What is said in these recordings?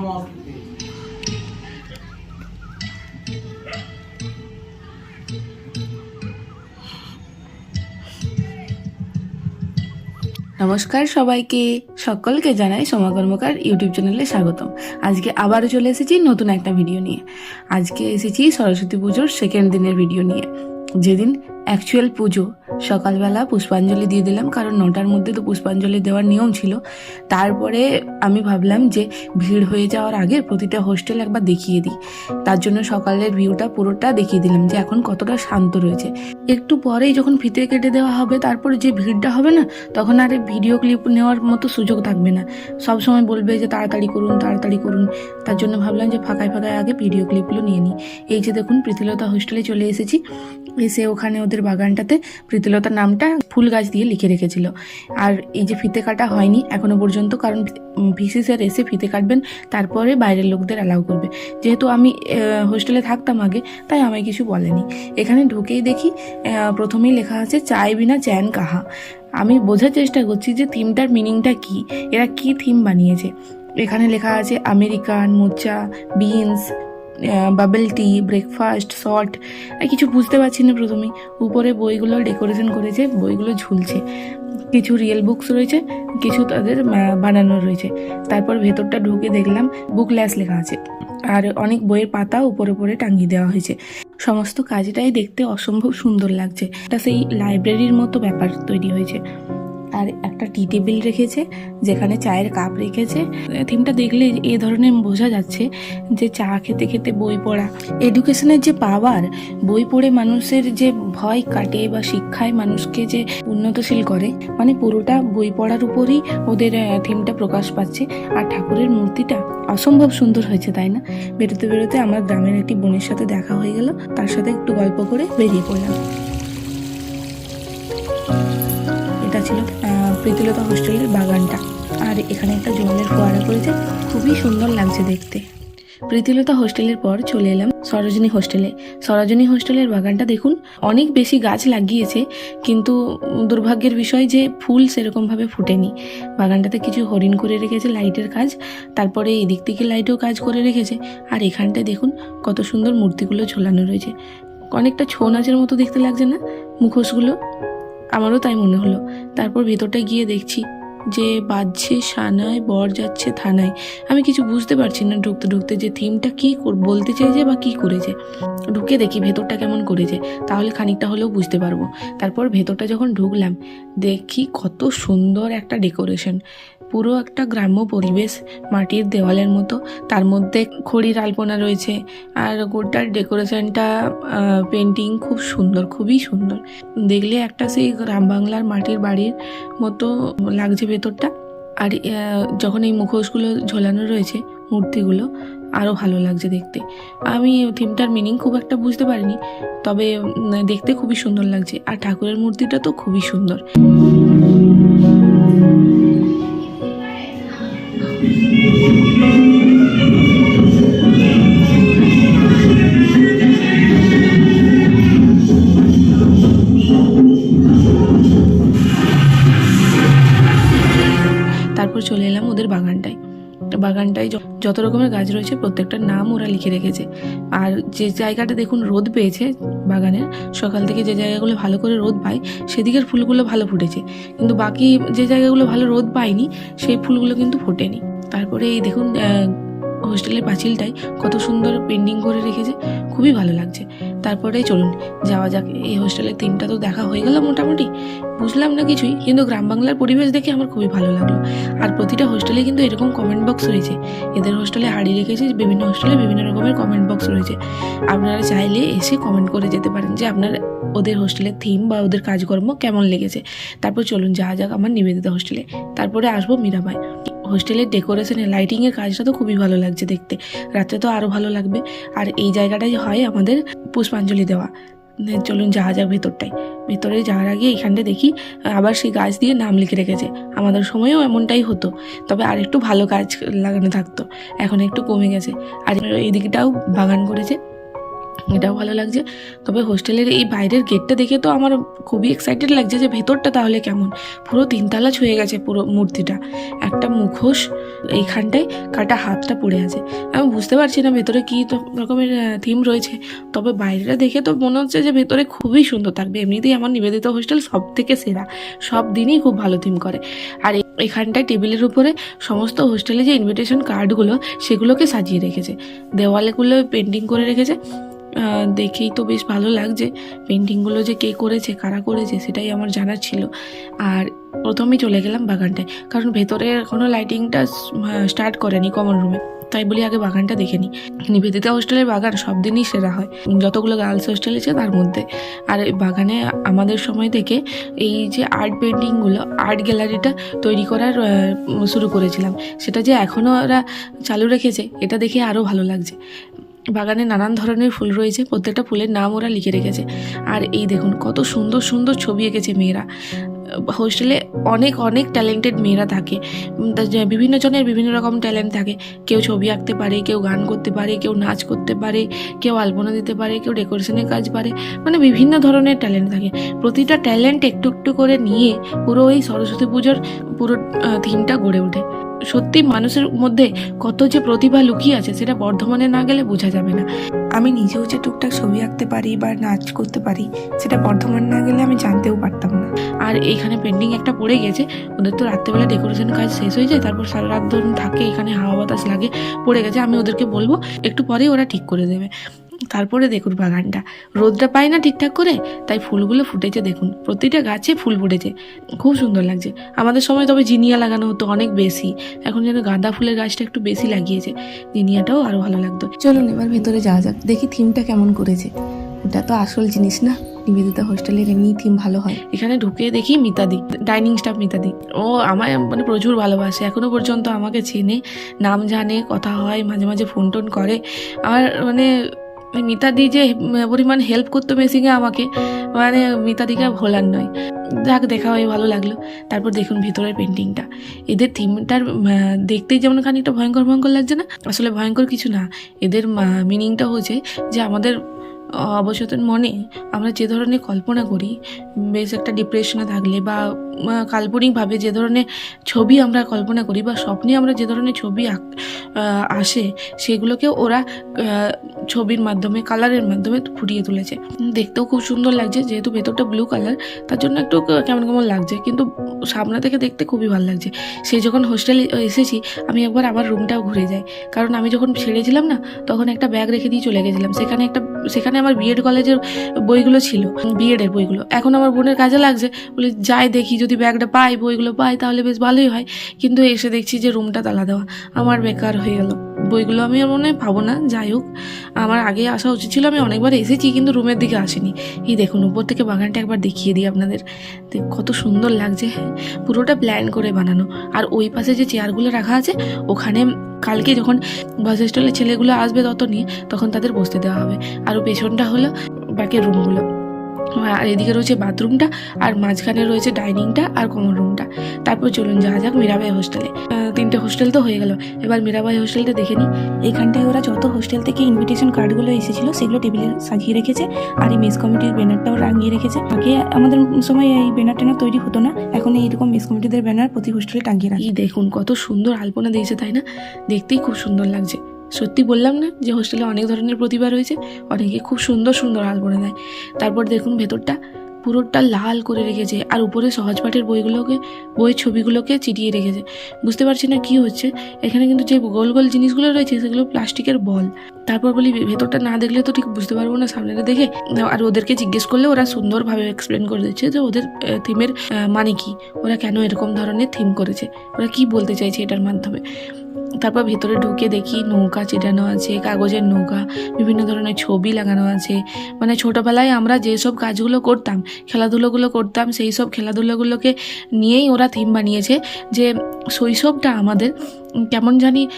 নমস্কার সবাইকে, সকলকে জানাই সোমা কর্মকার ইউটিউব চ্যানেলে স্বাগতম। আজকে আবারও চলে এসেছি নতুন একটা ভিডিও নিয়ে। আজকে এসেছি সরস্বতী পুজোর সেকেন্ড দিনের ভিডিও নিয়ে। যেদিন অ্যাকচুয়াল পুজো, সকালবেলা পুষ্পাঞ্জলি দিয়ে দিলাম, কারণ নটার মধ্যে তো পুষ্পাঞ্জলি দেওয়ার নিয়ম ছিল। তারপরে আমি ভাবলাম যে ভিড় হয়ে যাওয়ার আগে প্রতিটা হোস্টেল একবার দেখিয়ে দিই। তার জন্য সকালের ভিউটা পুরোটা দেখিয়ে দিলাম যে এখন কতটা শান্ত রয়েছে। একটু পরেই যখন ফিতে কেটে দেওয়া হবে, তারপরে যে ভিড়টা হবে না, তখন আর ভিডিও ক্লিপ নেওয়ার মতো সুযোগ থাকবে না। সব সময় বলবে যে তাড়াতাড়ি করুন তাড়াতাড়ি করুন। তার জন্য ভাবলাম যে ফাঁকায় ফাঁকায় আগে ভিডিও ক্লিপগুলো নিয়ে নিই। এই যে দেখুন, প্রীতিলতা হোস্টেলে চলে এসেছি। এসে ওখানে ওদের বাগানটাতে প্রীতিলতার নামটা ফুল গাছ দিয়ে লিখে রেখেছিল। আর এই যে ফিতে কাটা হয়নি এখনও পর্যন্ত, কারণ ভিসি স্যার এসে ফিতে কাটবেন, তারপরে বাইরের লোকদের অ্যালাউ করবে। যেহেতু আমি হোস্টেলে থাকতাম আগে, তাই আমায় কিছু বলেনি। এখানে ঢুকেই দেখি প্রথমেই লেখা আছে চায় বিনা চ্যান কাহা। আমি বোঝার চেষ্টা করছি যে থিমটার মিনিংটা কি, এরা কি থিম বানিয়েছে। এখানে লেখা আছে, American mocha, beans bubble tea breakfast salt কিছু বুঝতে পারছি না প্রথমেই উপরে বইগুলো ডেকোরেশন করেছে, বইগুলো ঝুলছে। কিছু রিয়েল বুকস রয়েছে, কিছু তাদের বানানো রয়েছে। তারপর ভেতরটা ঢুকে দেখলাম বুক ল্যাস লেখা আছে। আর অনেক বইয়ের পাতা উপরে উপরে টাঙিয়ে দেওয়া হয়েছে। সমস্ত কাজটাই দেখতে অসম্ভব সুন্দর লাগছে। এটা সেই লাইব্রেরির মতো ব্যাপার তৈরি হয়েছে। আর একটা টি টেবিল রেখেছে, যেখানে চায়ের কাপ রেখেছে। থিমটা দেখলে এ ধরনের বোঝা যাচ্ছে যে চা খেতে খেতে বই পড়া। এডুকেশনের যে পাওয়ার বই পড়ে মানুষের যে ভয় কাটে বা শিক্ষায় মানুষকে যে উন্নতশীল করে মানে পুরোটা বই পড়ার উপরই ওদের থিমটা প্রকাশ পাচ্ছে। আর ঠাকুরের মূর্তিটা অসম্ভব সুন্দর হয়েছে, তাই না? বেরোতে বেরোতে আমার গ্রামের একটি বোনের সাথে দেখা হয়ে গেল। তার সাথে একটু গল্প করে বেরিয়ে পড়লাম। ছিল প্রীতিলতা হোস্টেলের বাগানটা। আর এখানে একটা জলের ফোয়ারা করেছে খুবই সুন্দর লাগছে দেখতে। প্রীতিলতা হোস্টেলের পর চলে এলাম সরোজিনী হোস্টেলে সরোজিনী হোস্টেলের বাগানটা দেখুন, অনেক বেশি গাছ লাগিয়েছে, কিন্তু দুর্ভাগ্যের বিষয় যে ফুল সেরকমভাবে ফুটেনি। বাগানটাতে কিছু হরিণ করে রেখেছে লাইটের কাজ, তারপরে এদিক থেকে লাইটেও কাজ করে রেখেছে। আর এখানটায় দেখুন, কত সুন্দর মূর্তিগুলো ঝোলানো রয়েছে। অনেকটা ছৌ নাচের মতো দেখতে লাগছে না, মুখোশগুলো? আমারও তাই মনে হলো। তারপর ভেতরটা গিয়ে দেখছি যে বাজছে সানায়, বর যাচ্ছে থানায়। আমি কিছু বুঝতে পারছি না ঢুকতে ঢুকতে যে থিমটা কি বলতে চেয়েছে বা কি করেছে। ঢুকে দেখি ভেতরটা কেমন করেছে, তাহলে খানিকটা হলেও বুঝতে পারব। তারপর ভেতরটা যখন ঢুকলাম, দেখি কত সুন্দর একটা ডেকোরেশন। পুরো একটা গ্রাম্য পরিবেশ, মাটির দেওয়ালের মতো। তার মধ্যে খড়ির আলপনা রয়েছে, আর গোটার ডেকোরেশনটা পেন্টিং খুব সুন্দর, খুবই সুন্দর। দেখলে একটা সেই গ্রাম বাংলার মাটির বাড়ির মতো লাগছে ভেতরটা আর যখন এই মুখোশগুলো ঝোলানো রয়েছে, মূর্তিগুলো আরও ভালো লাগছে দেখতে। আমি থিমটার মিনিং খুব একটা বুঝতে পারিনি, তবে দেখতে খুবই সুন্দর লাগছে। আর ঠাকুরের মূর্তিটা তো খুবই সুন্দর। বাগানটায় যত রকমের গাছ রয়েছে প্রত্যেকটার নাম ওরা লিখে রেখেছে। আর যে জায়গাটা দেখুন রোদ পেয়েছে বাগানের, সকাল থেকে যে জায়গাগুলো ভালো করে রোদ পায়, সেদিকের ফুলগুলো ভালো ফুটেছে। কিন্তু বাকি যে জায়গাগুলো ভালো রোদ পায়নি, সেই ফুলগুলো কিন্তু ফোটেনি। তারপরে এই দেখুন হোস্টেলের পাঁচিলটাই কত সুন্দর পেন্ডিং করে রেখেছে, খুবই ভালো লাগছে। তারপরে চলুন, যাওয়া যাক। এই হোস্টেলের তিনটা তো দেখা হয়ে গেল মোটামুটি। বুঝলাম না কিছুই, কিন্তু গ্রাম বাংলার পরিবেশ দেখে আমার খুবই ভালো লাগল। আর প্রতিটা হোস্টেলে কিন্তু এরকম কমেন্ট বক্স রয়েছে। এদের হোস্টেলে হাড়ি রেখেছে, বিভিন্ন হোস্টেলে বিভিন্ন রকমের কমেন্ট বক্স রয়েছে। আপনারা চাইলে এসে কমেন্ট করে যেতে পারেন যে আপনার ওদের হোস্টেলের থিম বা ওদের কাজকর্ম কেমন লেগেছে। তারপর চলুন যাওয়া যাক আমার নিবেদিতা হোস্টেলে তারপরে আসব মীরাবাই। হোস্টেলের ডেকোরেশনে লাইটিংয়ের কাজটা তো খুবই ভালো লাগছে দেখতে। রাত্রে তো আরও ভালো লাগবে। আর এই জায়গাটাই হয় আমাদের পুষ্পাঞ্জলি দেওয়া। চলুন যাওয়া যাক ভেতরটায়। ভেতরে যাওয়ার আগে এখানটা দেখি, আবার সেই গাছ দিয়ে নাম লিখে রেখেছে। আমাদের সময়েও এমনটাই হতো, তবে আর একটু ভালো গাছ লাগানো থাকতো। এখন একটু কমে গেছে। আর এই দিকটাও বাগান করেছে। এটাও ভালো লাগছে। তবে হোস্টেলের এই বাইরের গেটটা দেখে তো আমার খুবই এক্সাইটেড লাগছে যে ভেতরটা তাহলে কেমন। পুরো তিনতলা ছুঁয়ে গেছে পুরো মূর্তিটা। একটা মুখোশ এইখানটায়, কাটা হাতটা পড়ে আছে। আমি বুঝতে পারছি না ভেতরে কী রকমের থিম রয়েছে। তবে বাইরেটা দেখে তো মনে হচ্ছে যে ভেতরে খুবই সুন্দর থাকবে। এমনিতেই আমার নিবেদিত হোস্টেল সব থেকে সেরা। সব দিনই খুব ভালো থিম করে। আর এখানটায় টেবিলের উপরে সমস্ত হোস্টেলে যে ইনভিটেশন কার্ডগুলো সেগুলোকে সাজিয়ে রেখেছে। দেওয়ালেগুলো পেন্টিং করে রেখেছে। দেখেই তো বেশ ভালো লাগছে পেন্টিংগুলো যে কে করেছে, কারা করেছে, সেটাই আমার জানার ছিল। আর প্রথমেই চলে গেলাম বাগানটায়, কারণ ভেতরে এখনও লাইটিংটা স্টার্ট করেনি কমন রুমে তাই বলি আগে বাগানটা দেখে নিই নিবেদিতা হোস্টেলের বাগান সব দিনই সেরা হয়, যতগুলো গার্লস হোস্টেল আছে তার মধ্যে। আর এই বাগানে আমাদের সময় থেকে এই যে আর্ট পেন্টিংগুলো আর্ট গ্যালারিটা তৈরি করার শুরু করেছিলাম। সেটা যে এখনও ওরা চালু রেখেছে, এটা দেখে আরও ভালো লাগছে। বাগানে নানান ধরনের ফুল রয়েছে, প্রত্যেকটা ফুলের নাম ওরা লিখে রেখেছে। আর এই দেখুন, কত সুন্দর সুন্দর ছবি এঁকেছে মেয়েরা। হোস্টেলে অনেক অনেক ট্যালেন্টেড মেয়েরা থাকে। বিভিন্ন জনের বিভিন্ন রকম ট্যালেন্ট থাকে। কেউ ছবি আঁকতে পারে, কেউ গান করতে পারে, কেউ নাচ করতে পারে, কেউ আলপনা দিতে পারে, কেউ ডেকোরেশনের কাজ পারে। মানে বিভিন্ন ধরনের ট্যালেন্ট থাকে। প্রতিটা ট্যালেন্ট একটু একটু করে নিয়ে পুরো এই সরস্বতী পুজোর পুরো থিমটা গড়ে ওঠে। সত্যি মানুষের মধ্যে কত যে প্রতিভা লুকিয়ে আছে সেটা বর্ধমানে না গেলে বোঝা যাবে না। আমি নিজেও যে টুকটাক ছবি আঁকতে পারি বা নাচ করতে পারি সেটা বর্ধমান না গেলে আমি জানতেও পারতাম না। আর এইখানে পেন্ডিং একটা পড়ে গেছে ওদের তো রাত্রেবেলা ডেকোরেশন কাজ শেষ হয়ে যায় তারপর সারা রাত ধরুন থাকে এখানে হাওয়া বাতাস লাগে পড়ে গেছে আমি ওদেরকে বলব একটু পরেই ওরা ঠিক করে দেবে। তারপরে দেখুন বাগানটা। রোদটা পায় না ঠিকঠাক করে, তাই ফুলগুলো ফুটেছে দেখুন। প্রতিটা গাছে ফুল ফুটেছে। খুব সুন্দর লাগছে। আমাদের সময় তবে জিনিয়া লাগানো হতো অনেক বেশি। এখন যেন গাঁদা ফুলের গাছটা একটু বেশি লাগিয়েছে। জিনিয়াটাও আরও ভালো লাগতো। চলুন এবার ভেতরে যাওয়া যাক। দেখি থিমটা কেমন করেছে। ওটা তো আসল জিনিস না। নিবেদিতা হোস্টেলের এমনি থিম ভালো হয়। এখানে ঢুকে দেখি মিতাদি ডাইনিং স্টাফ মিতাদি। ও আমায় মানে প্রচুর ভালোবাসে। এখনও পর্যন্ত আমাকে চেনে, নাম জানে, কথা হয়, মাঝে মাঝে ফোন টোন করে। আমার মানে ওই মিতাদি যে পরিমাণ হেল্প করতো মেসিংয়ে আমাকে মানে মিতাদিকে ভোলার নয়। যাক, দেখা হয়ে, ভালো লাগল। তারপর দেখুন ভেতরের পেন্টিংটা এদের থিমটার দেখতেই যেমন খানিকটা ভয়ঙ্কর ভয়ঙ্কর লাগছে না? আসলে ভয়ঙ্কর কিছু না। এদের মিনিংটা হচ্ছে যে আমাদের অবচেতন মনে আমরা যে ধরনের কল্পনা করি, বেশ একটা ডিপ্রেশনে থাকলে বা কাল্পনিকভাবে যে ধরনের ছবি আমরা কল্পনা করি বা স্বপ্নে আমরা যে ধরনের ছবি আসে, সেগুলোকে ওরা ছবির মাধ্যমে কালারের মাধ্যমে ফুটিয়ে তুলেছে। দেখতেও খুব সুন্দর লাগছে, যেহেতু ভেতরটা ব্লু কালার তার জন্য একটু কেমন কেমন লাগছে, কিন্তু সামনে থেকে দেখতে খুবই ভালো লাগছে। সে যখন হোস্টেলে এসেছি, আমি একবার আবার রুমটাও ঘুরে যাই, কারণ আমি যখন ছেড়েছিলাম না, তখন একটা ব্যাগ রেখে দিয়ে চলে গেছিলাম। সেখানে একটা, সেখানে আমার বিএড কলেজের বইগুলো ছিল বিএডের বইগুলো। এখন আমার বোনের কাজে লাগছে, বলে যাই দেখি, যদি ব্যাগটা পাই, বইগুলো পাই, তাহলে বেশ ভালোই হয়। কিন্তু এসে দেখছি যে রুমটা তালা দেওয়া। আমার বেকার হয়ে গেল। বইগুলো আমি আর মনে পাবো না, যাই হোক। আমার আগে আসা উচিত ছিল, আমি অনেকবার এসেছি, কিন্তু রুমের দিকে আসিনি। এই দেখুন, উপর থেকে বাগানটা একবার দেখিয়ে দিই আপনাদের। কত সুন্দর লাগছে। পুরোটা প্ল্যান করে বানানো। আর ওই পাশে যে চেয়ারগুলো রাখা আছে, ওখানে কালকে যখন বাস হোস্টেলের ছেলেগুলো আসবে তত নিয়ে তখন তাদের বসতে দেওয়া হবে। আর পেছনটা হলো বাকি রুমগুলো আর এদিকে রয়েছে বাথরুমটা, আর মাঝখানে রয়েছে ডাইনিংটা আর কমন রুমটা। তারপর চলুন, যাওয়া যাক মীরাবাই হোস্টেলে। তিনটে হোস্টেল তো হয়ে গেল। এবার মীরাবাই হোস্টেলটা দেখে নিই। এখানটায় ওরা যত হোস্টেল থেকে ইনভিটেশন কার্ডগুলো এসেছিল, সেগুলো টেবিলে সাজিয়ে রেখেছে। আর এই মেস কমিটির ব্যানারটাও রাঙিয়ে রেখেছে। আগে আমাদের সময় এই ব্যানার ট্যানার তৈরি হতো না, এখন এইরকম মেস কমিটিদের ব্যানার প্রতি হোস্টেলে টাঙিয়ে রাখি। দেখুন, কত সুন্দর আলপনা দিয়েছে, তাই না? দেখতেই খুব সুন্দর লাগছে। সত্যি বললাম না যে হোস্টেলে অনেক ধরনের প্রতিভা রয়েছে, অনেকে খুব সুন্দর সুন্দর আলপনা দেয়। তারপর দেখুন ভেতরটা, পুরোটা লাল করে রেখেছে আর উপরে সহজ পাঠের বইগুলোকে বইয়ের ছবিগুলোকে চিটিয়ে রেখেছে। বুঝতে পারছি না কি হচ্ছে? এখানে কিন্তু যে গোল গোল জিনিসগুলো রয়েছে সেগুলো প্লাস্টিকের বল। তারপর বলি ভেতরটা না দেখলে তো ঠিক বুঝতে পারব না সামনেটা দেখে। আর ওদেরকে জিজ্ঞেস করলে ওরা সুন্দরভাবে এক্সপ্লেন করে দিচ্ছে যে ওদের থিমের মানে কি? ওরা কেন এরকম ধরনের থিম করেছে? ওরা কি বলতে চাইছে এটার মাধ্যমে? তারপর ভেতরে ঢুকে দেখি নৌকা চেটানো আছে, কাগজের নৌকা, বিভিন্ন ধরনের ছবি লাগানো আছে। মানে ছোটোবেলায় আমরা যেসব কাজগুলো করতাম, খেলাধুলোগুলো করতাম, সেই সব খেলাধুলোগুলোকে নিয়েই ওরা থিম বানিয়েছে যে শৈশবটা আমাদের কেমন জানি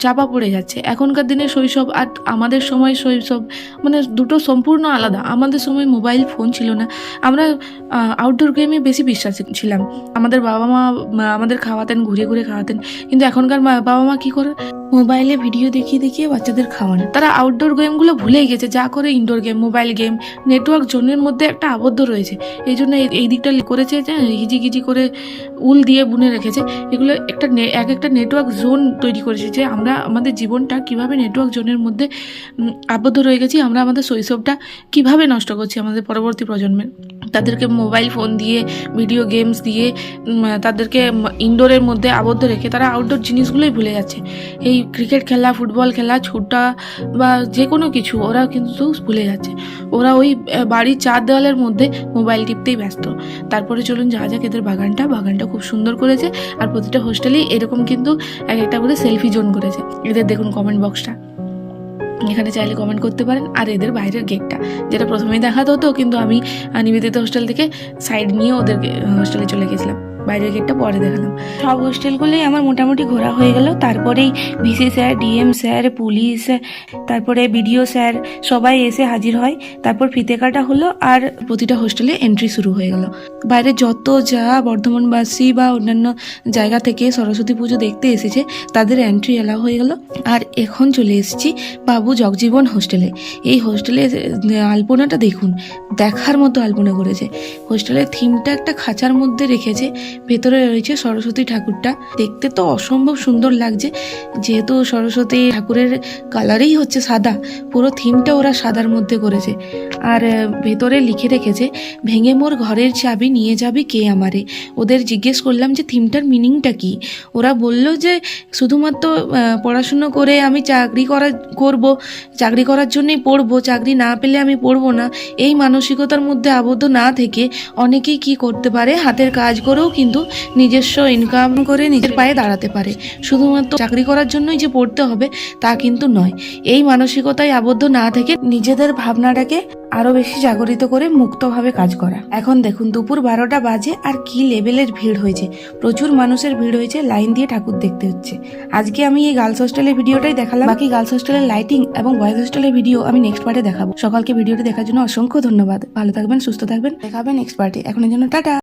চাপা পড়ে যাচ্ছে। এখনকার দিনে শৈশব আর আমাদের সময় শৈশব মানে দুটো সম্পূর্ণ আলাদা। আমাদের সময় মোবাইল ফোন ছিল না। আমরা আউটডোর গেমে বেশি বিশ্বাসী ছিলাম। আমাদের বাবা মা আমাদের খাওয়াতেন, ঘুরে ঘুরে খাওয়াতেন। কিন্তু এখনকার বাবা মা কি করে? মোবাইলে ভিডিও দেখিয়ে দেখিয়ে বাচ্চাদের খাওয়ান। তারা আউটডোর গেমগুলো ভুলেই গেছে। যা করে indoor game mobile game network জোনের মধ্যে একটা আবদ্ধ রয়েছে। এই জন্য এই- দিকটা করেছে যে, হিজিগিজি করে উল দিয়ে বুনে রেখেছে। এগুলো একটা এক একটা নেটওয়ার্ক জোন তৈরি করেছে যে আমরা আমাদের জীবনটা কীভাবে নেটওয়ার্ক জোনের মধ্যে আবদ্ধ রয়ে গেছি, আমরা আমাদের শৈশবটা কীভাবে নষ্ট করছি আমাদের পরবর্তী প্রজন্মের। তাদেরকে মোবাইল ফোন দিয়ে ভিডিও গেমস দিয়ে তাদেরকে ইনডোরের মধ্যে আবদ্ধ রেখে তারা আউটডোর জিনিসগুলোই ভুলে যাচ্ছে। এই ক্রিকেট খেলা ফুটবল খেলা, ছুটা বা যে কোনো কিছু ওরা কিন্তু ভুলে যাচ্ছে। ওরা ওই বাড়ির চার দেওয়ালের মধ্যে মোবাইল টিপতেই ব্যস্ত। তারপরে চলুন যা যাক এদের বাগানটা। বাগানটা খুব সুন্দর করেছে আর প্রতিটা হোস্টেলেই এরকম কিন্তু এক একটা করে সেলফি জোন করেছে। এদের দেখুন কমেন্ট বক্সটা এখানে চাইলে কমেন্ট করতে পারেন। আর এদের বাইরের গেটটা যেটা প্রথমেই দেখাতে হতো কিন্তু আমি নিবেদিত হোস্টেল থেকে সাইড নিয়ে ওদের হোস্টেলে চলে গেছিলাম। বাইরের গেটটা পরে দেখালাম। সব হোস্টেলগুলোই আমার মোটামুটি ঘোরা হয়ে গেল। তারপরেই VC sir DM sir police তারপরে বিডিও স্যার সবাই এসে হাজির হয়। তারপর ফিতে কাটা হলো আর প্রতিটা হোস্টেলে এন্ট্রি শুরু হয়ে গেল। বাইরে যত যা বর্ধমানবাসী বা অন্যান্য জায়গা থেকে সরস্বতী পুজো দেখতে এসেছে, তাদের এন্ট্রি এলাও হয়ে গেল। আর এখন চলে এসেছি বাবু জগজীবন হোস্টেলে এই হোস্টেলে আলপনাটা দেখুন। দেখার মতো আলপনা করেছে। হোস্টেলের থিমটা একটা খাঁচার মধ্যে রেখেছে। ভেতরে রয়েছে সরস্বতী ঠাকুরটা। দেখতে তো অসম্ভব সুন্দর লাগছে। যেহেতু সরস্বতী ঠাকুরের কালারেই হচ্ছে সাদা, পুরো থিমটা ওরা সাদার মধ্যে করেছে। আর ভেতরে লিখে রেখেছে, ভেঙে মোর ঘরের চাবি নিয়ে যাবি কে আমারে? ওদের জিজ্ঞেস করলাম যে, থিমটার মিনিংটা কি? ওরা বলল যে, শুধুমাত্র পড়াশুনো করে আমি চাকরি করা, করব। চাকরি করার জন্যই পড়ব। চাকরি না পেলে আমি পড়ব না। এই মানসিকতার মধ্যে আবদ্ধ না থেকে অনেকেই কি করতে পারে? হাতের কাজ করেও কিন্তু নিজস্ব ইনকাম করে নিজের পায়ে দাঁড়াতে পারে। শুধুমাত্র চাকরি করার জন্যই যে পড়তে হবে, তা কিন্তু নয়। এই মানসিকতায় আবদ্ধ না থেকে নিজেদের ভাবনাটাকে আরও বেশি জাগরিত করে মুক্তভাবে কাজ করা। এখন দেখুন, দুপুর বারোটা বাজে আর কি লেভেলের ভিড় হয়েছে। প্রচুর মানুষের ভিড় হয়েছে, লাইন দিয়ে ঠাকুর দেখতে হচ্ছে। আজকে আমি এই গার্লস হোস্টেলের ভিডিওটাই দেখালাম। বাকি গার্লস হোস্টেলের লাইটিং এবং বয়েজ হোস্টেলের ভিডিও আমি নেক্সট পার্টে দেখাবো। সকালকে ভিডিওটি দেখার জন্য অসংখ্য ধন্যবাদ। ভালো থাকবেন, সুস্থ থাকবেন। দেখাবেন নেক্সট পার্টে এখনের জন্য টাটা।